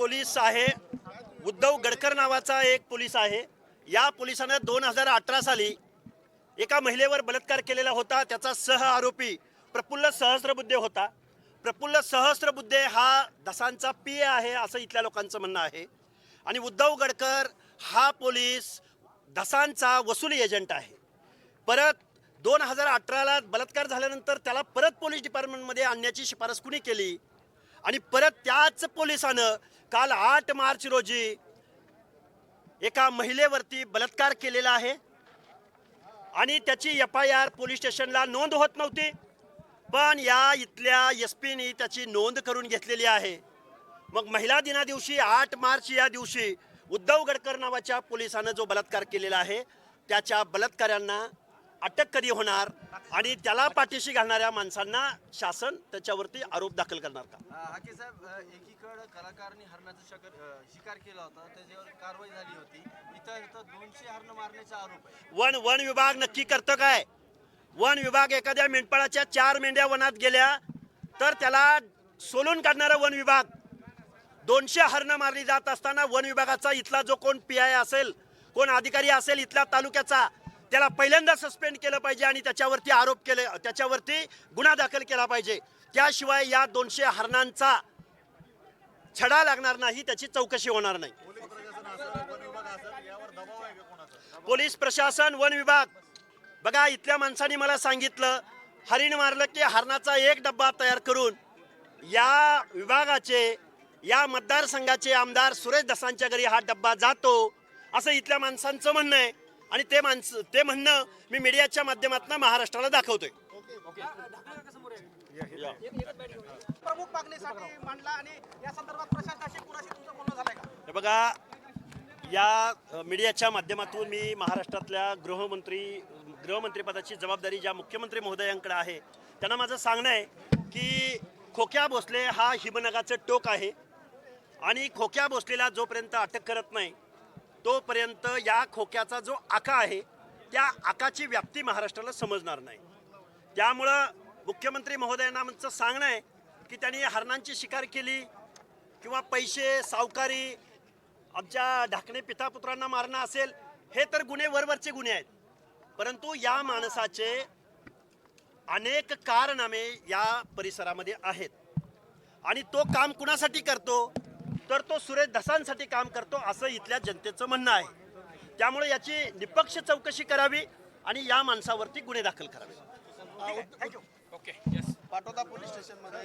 Police आहे. उद्धव गडकर नावाचा एक पोलीस आहे. या पोलिसानं दोन हजार अठरा साली एका महिलेवर बलात्कार केलेला होता. त्याचा सह आरोपी प्रफुल्ल सहस्रबुद्धे होता. प्रफुल्ल सहस्रबुद्धे हा दसांचा पी आहे असं इथल्या लोकांचं म्हणणं आहे. आणि उद्धव गडकर हा पोलीस दसांचा वसुली एजंट आहे. परत दोन हजार अठराला बलात्कार झाल्यानंतर त्याला परत पोलीस डिपार्टमेंटमध्ये आणण्याची शिफारस कुणी केली? आणि परत त्याच पोलिसानं काल आठ मार्च रोजी एका महिलेवरती बलात्कार केलेला आहे. आणि त्याची एफ आय आर पोलीस स्टेशनला नोंद होत नव्हती. पण या इथल्या एस पीनी त्याची नोंद करून घेतलेली आहे. मग महिला दिना दिवशी आठ मार्च या दिवशी उद्धव गडकर नावाच्या पोलिसानं जो बलात्कार केलेला आहे त्याच्या बलात्कारांना अटक कधी होणार आणि त्याला पाठीशी घालणाऱ्या माणसांना शासन त्याच्यावरती आरोप दाखल करणार का? हाके साहेब एकीकडं कलाकारनी हरणाचा शकर केला होता त्याच्यावर कारवाई झाली होती. इथं इथं दोनशे हरण मारण्याचा आरोप आहे वन वन विभाग नक्की करतं काय? वन विभाग एखाद्या मेंढपाळाच्या चार मेंढ्या वनात गेल्या तर त्याला सोलून काढणारा वन विभाग. दोनशे हरणं मारली जात असताना वन विभागाचा इथला जो कोण पी आय असेल कोण अधिकारी असेल इथल्या तालुक्याचा त्याला पहिल्यांदा सस्पेंड केलं पाहिजे आणि त्याच्यावरती आरोप केले त्याच्यावरती गुन्हा दाखल केला पाहिजे. त्याशिवाय या दोनशे हरणांचा छडा लागणार नाही त्याची चौकशी होणार नाही. पोलीस प्रशासन वन विभाग. बघा इथल्या माणसांनी मला सांगितलं हरिण मारलं की हरणाचा एक डब्बा तयार करून या विभागाचे या मतदारसंघाचे आमदार सुरेश दसांच्या घरी हा डब्बा जातो. असं इथल्या माणसांचं म्हणणं आहे. आणि ते माणसं ते म्हणणं मी मीडियाच्या माध्यमातून महाराष्ट्राला दाखवतोय. प्रमुख मागणीसाठी मांडला आणि या संदर्भात प्रशासनाशी कुणाशी तुमचं बोलणं झालंय का? हे बघा या मीडियाच्या माध्यमातून मी महाराष्ट्रातल्या गृहमंत्री गृहमंत्रीपदाची जबाबदारी ज्या मुख्यमंत्री महोदयांकडे आहे त्यांना माझं सांगणं आहे की खोक्या भोसले हा हिमनगाचं टोक आहे आणि खोक्या भोसलेला जोपर्यंत अटक करत नाही तोपर्यंत या खोक्याचा जो आका आहे त्या आकाची व्याप्ती महाराष्ट्राला समजणार नाही. त्यामुळं मुख्यमंत्री महोदयांना आमचं सांगणं आहे की त्यांनी हरणांची शिकार केली किंवा पैसे सावकारी आमच्या ढाकणे पितापुत्रांना मारणं असेल हे तर गुन्हे वरवरचे गुन्हे आहेत. परंतु या माणसाचे अनेक कारनामे या परिसरामध्ये आहेत. आणि तो काम कुणासाठी करतो? तर तो सुरेश धसांसाठी काम करतो असं इथल्या जनतेचं म्हणणं आहे. त्यामुळे याची निपक्ष चौकशी करावी आणि या माणसावरती गुन्हे दाखल करावे. पाटोदा पोलीस स्टेशनमध्ये